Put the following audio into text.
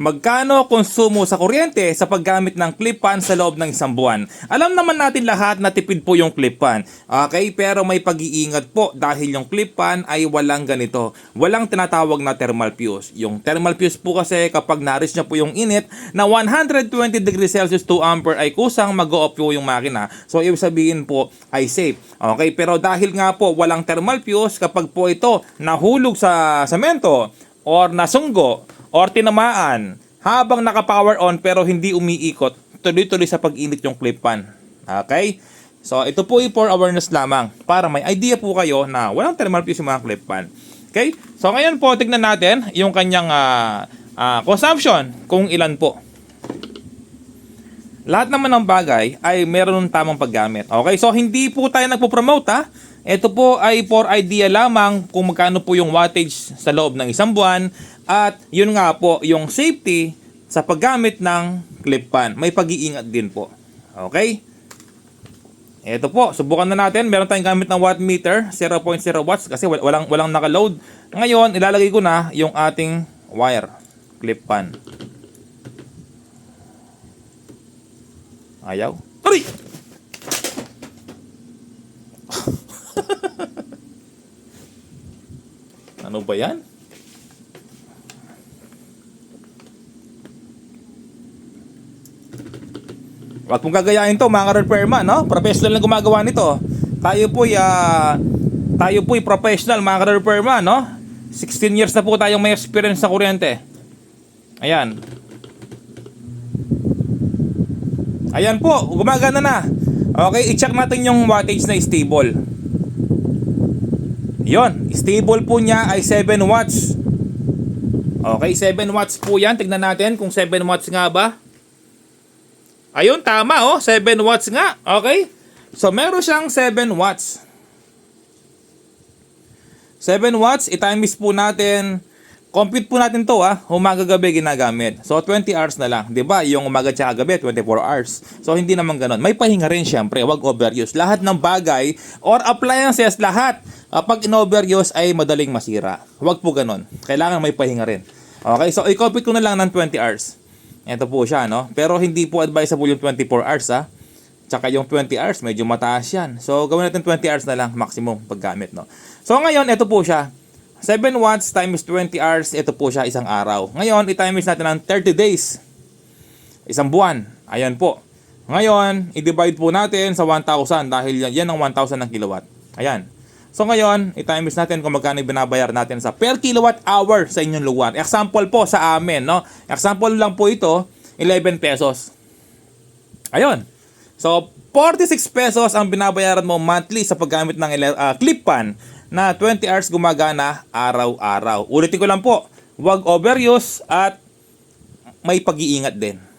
Magkano konsumo sa kuryente sa paggamit ng clip fan sa loob ng isang buwan? Alam naman natin lahat na tipid po yung clip fan. Okay, pero may pag-iingat po dahil yung clip fan ay walang ganito. Walang tinatawag na thermal fuse. Yung thermal fuse po kasi kapag na-reach niya po yung init na 120 degrees Celsius 2 ampere ay kusang mag-off po yung makina. So ibig sabihin po ay safe. Okay, pero dahil nga po walang thermal fuse kapag po ito nahulog sa semento or nasunggo or tinamaan habang naka-power on pero hindi umiikot, tuloy-tuloy sa pag-init yung clip fan. Okay? So, ito po ay for awareness lamang para may idea po kayo na walang thermal fuse yung mga clip fan. Okay? So, ngayon po, tignan natin yung kanyang ah, ah, consumption kung ilan po. Lahat naman ng bagay ay meron ng tamang paggamit. Okay? So, hindi po tayo nagpo-promote ha. Ito po ay for idea lamang kung magkano po yung wattage sa loob ng isang buwan at yun nga po yung safety sa paggamit ng clip fan. May pag-iingat din po. Okay? Ito po, subukan na natin. Meron tayong gamit ng watt meter, 0.0 watts kasi wal- walang walang naka-load. Ngayon, ilalagay ko na yung ating wire clip fan. Ayaw. Aray! Ano ba yan? Huwag mong gagayahin to mga ka-repairman, no? Professional na gumagawa nito. Tayo po ah, tayo po professional mga ka-repairman, no? 16 years na po tayong may experience sa kuryente. Ayan. Ayan po, gumagana na. Okay, i-check natin yung wattage na stable. Yon, stable po niya ay 7 watts. Okay, 7 watts po yan. Tignan natin kung 7 watts nga ba. Ayun, tama oh. 7 watts nga. Okay? So, meron siyang 7 watts. 7 watts, i-times po natin. Compute po natin to ah. Umaga-gabi ginagamit. So, 20 hours na lang. ba Yung umaga tsaka gabi, 24 hours. So, hindi naman ganun. May pahinga rin syempre. Huwag overuse. Lahat ng bagay or appliances, lahat. Ah, pag in-overuse ay madaling masira. Huwag po ganun. Kailangan may pahinga rin. Okay? So, i-compute ko na lang ng 20 hours. Ito po siya, no? Pero hindi po advisable yung 24 hours, ha? Tsaka yung 20 hours, medyo mataas yan. So, gawin natin 20 hours na lang maximum paggamit, no? So, ngayon, ito po siya. 7 watts times 20 hours, ito po siya isang araw. Ngayon, i-times natin ng 30 days. Isang buwan. Ayan po. Ngayon, i-divide po natin sa 1,000 dahil yan, yan ang 1,000 ng kilowatt. Ayan. So ngayon, i-times natin kung magkano binabayar natin sa per kilowatt hour sa inyong lugar. Example po sa amin, no? Example lang po ito, 11 pesos. Ayun. So, 46 pesos ang binabayaran mo monthly sa paggamit ng ah, clip fan na 20 hours gumagana araw-araw. Ulitin ko lang po, huwag overuse at may pag-iingat din.